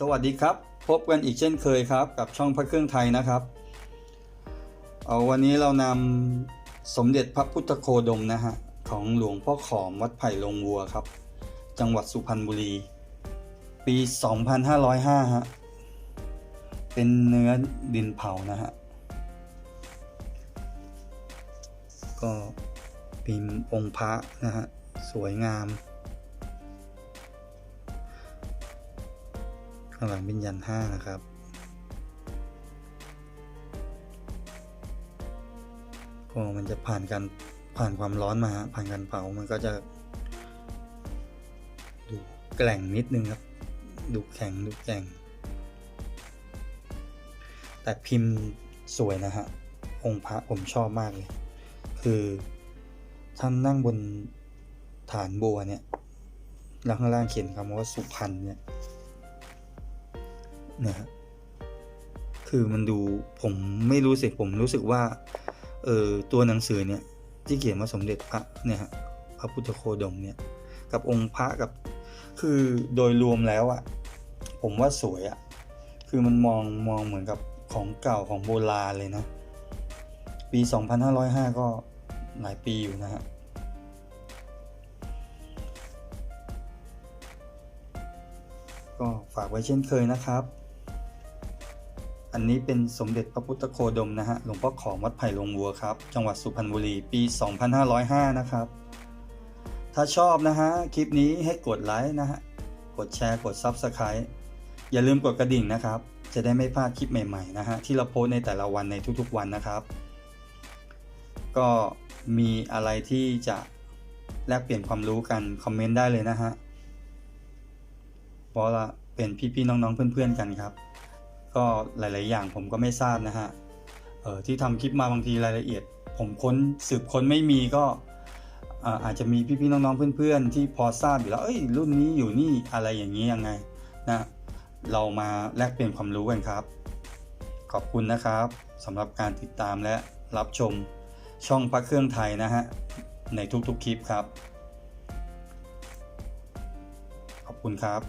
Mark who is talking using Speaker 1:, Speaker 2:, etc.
Speaker 1: สวัสดีครับ พบกันอีกเช่นเคยครับ กับช่องพระเครื่องไทยนะครับ เอาวันนี้เรานำสมเด็จพระพุทธโคดมนะฮะของหลวงพ่อขอมวัดไผ่ลงวัวครับ จังหวัดสุพรรณบุรี ปี 2505ฮะเป็นเนื้อดินเผานะฮะก็พิมพ์องค์พระนะฮะสวยงาม ข้างหลังเป็นยันห้านะครับก็มันจะผ่านการผ่านความร้อนมาฮะผ่านการเผา มันก็จะ ดูแกล่งนิดนึงครับ ดูแข็งดูแกร่ง แต่พิมพ์สวยนะฮะ องค์พระผมชอบมากเลย คือท่านนั่งบนฐานบัวเนี่ย แล้วข้างล่างเขียนคำว่าสุพรรณเนี่ย นะฮะคือมันดูผมไม่รู้สิผมรู้สึกว่าเออตัวหนังสือเนี่ยที่เขียนว่าสมเด็จพระเนี่ยฮะพระพุทธโคดมเนี่ยกับองค์พระกับคือโดยรวมแล้วอะผมว่าสวยอะคือมันมองมองเหมือนกับของเก่าของโบราณเลยนะ ปี 2505 ก็หลายปีอยู่นะฮะก็ฝากไว้เช่นเคยนะครับ อันนี้เป็นสมเด็จพระพุทธโคดมนะฮะหลวงพ่อขอมวัดไผ่ลงวัวครับ จังหวัดสุพรรณบุรีปี 2505 นะครับ ถ้าชอบนะฮะคลิปนี้ให้กดไลค์นะฮะกดแชร์กด Subscribe อย่าลืมกดกระดิ่งนะครับ จะได้ไม่พลาดคลิปใหม่ๆนะฮะที่เราโพสในแต่ละวันในทุกๆวันนะครับ ก็มีอะไรที่จะแลกเปลี่ยนความรู้กันคอมเมนต์ได้เลยนะฮะเพราะว่าเป็นพี่ๆน้องๆเพื่อนๆกันครับ ก็หลาย ๆ อย่างผมก็ไม่ทราบนะฮะเออที่ทำคลิปมาบางทีรายละเอียด ผมค้นสืบค้นไม่มีก็อาอาจจะมีพี่ ๆ น้อง ๆ เพื่อน ๆ ที่พอทราบอยู่แล้วเอ้ยรุ่นนี้อยู่นี่อะไรอย่างนี้ยังไงนะเรามาแลกเปลี่ยนความรู้กันครับ ขอบคุณนะครับสำหรับการติดตามและรับชมช่องพระเครื่องไทยนะฮะในทุก ๆ คลิปครับ ขอบคุณครับ